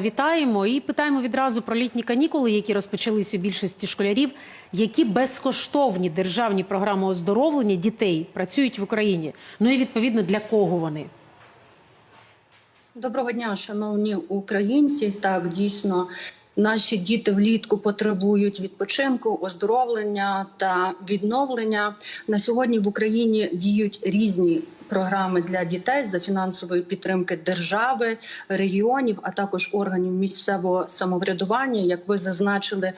Вітаємо і питаємо відразу про літні канікули, які розпочалися у більшості школярів. Які безкоштовні державні програми оздоровлення дітей працюють в Україні? Ну і відповідно для кого вони? Доброго дня, шановні українці. Так, дійсно, наші діти влітку потребують відпочинку, оздоровлення та відновлення. На сьогодні в Україні діють різні. Програми для дітей за фінансової підтримки держави, регіонів, а також органів місцевого самоврядування. Як ви зазначили,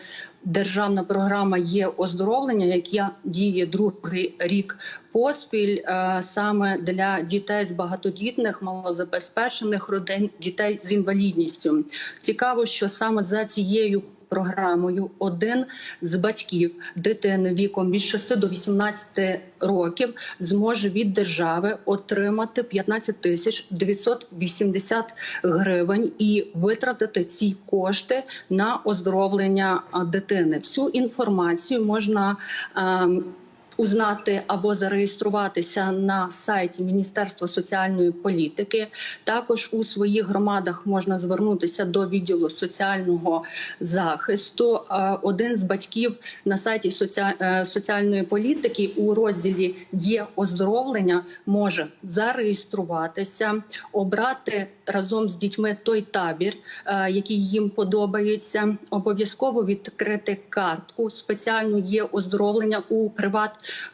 державна програма є оздоровлення, яка діє другий рік поспіль е, саме для дітей з багатодітних, малозабезпечених родин, дітей з інвалідністю. Цікаво, що саме за цією програмою один з батьків дитини віком від 6 до 18 років зможе від держави отримати 15 тисяч 980 гривень і витратити ці кошти на оздоровлення дитини. Всю інформацію можна. ем, Узнати або зареєструватися на сайті Міністерства соціальної політики. Також у своїх громадах можна звернутися до відділу соціального захисту. Е, Один з батьків на сайті е, соціальної політики у розділі є оздоровлення, може зареєструватися, обрати разом з дітьми той табір, е, який їм подобається. Обов'язково відкрити картку. Спеціально є оздоровлення у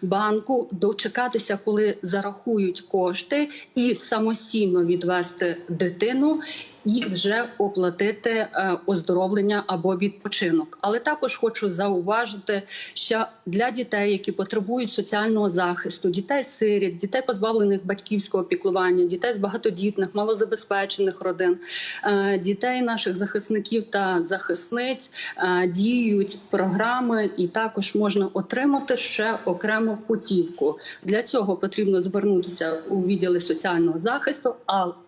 Приватбанку, дочекатися, коли зарахують кошти, і самостійно відвести дитину. І вже оплатити е, оздоровлення або відпочинок. Але також хочу зауважити, що для дітей, які потребують соціального захисту, дітей сиріт, дітей позбавлених батьківського піклування, дітей з багатодітних, малозабезпечених родин, е, дітей наших захисників та захисниць е, діють програми, і також можна отримати ще окрему путівку. Для цього потрібно звернутися у відділи соціального захисту,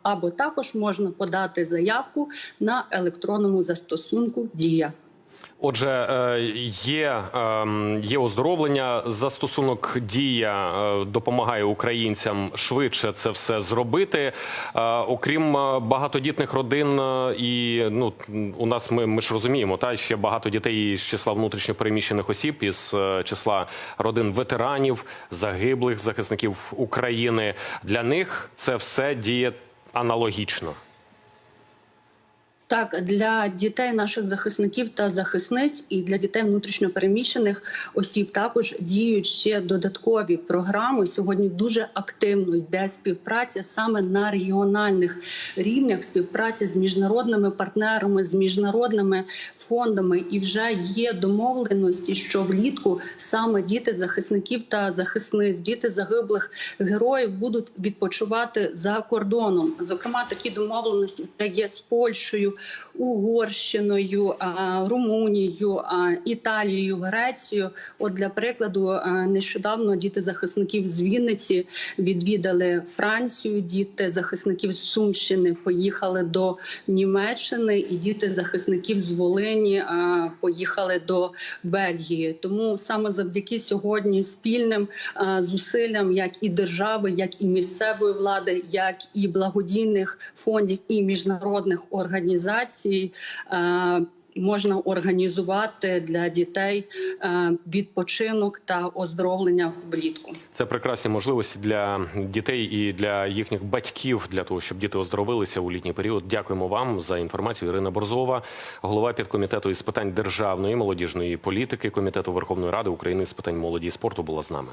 або також можна подати заявку на електронному застосунку Дія. Отже, е, є, ем, є оздоровлення. Застосунок дія е, допомагає українцям швидше це все зробити. Е, Окрім е, багатодітних родин, е, і ну у нас ми, ми ж розуміємо, та ще багато дітей з числа внутрішньопереміщених осіб із е, числа родин ветеранів, загиблих захисників України. Для них це все діє аналогічно. Так, для дітей наших захисників та захисниць і для дітей внутрішньопереміщених осіб також діють ще додаткові програми. Сьогодні дуже активно йде співпраця саме на регіональних рівнях, співпраця з міжнародними партнерами, з міжнародними фондами. І вже є домовленості, що влітку саме діти захисників та захисниць, діти загиблих героїв будуть відпочивати за кордоном. Зокрема, такі домовленості є з Польщею. Угорщиною, Румунією, Італією, Грецією. От для прикладу, нещодавно діти захисників з Вінниці відвідали Францію. Діти захисників з Сумщини поїхали до Німеччини, і діти захисників з Волині поїхали до Бельгії. Тому саме завдяки сьогодні спільним зусиллям, як і держави, як і місцевої влади, як і благодійних фондів і міжнародних організацій. Е, Можна організувати для дітей е, відпочинок та оздоровлення влітку. Це прекрасні можливості для дітей і для їхніх батьків для того, щоб діти оздоровилися у літній період. Дякуємо вам за інформацію. Ірина Борзова, голова підкомітету із питань державної молодіжної політики комітету Верховної Ради України з питань молоді і спорту, була з нами.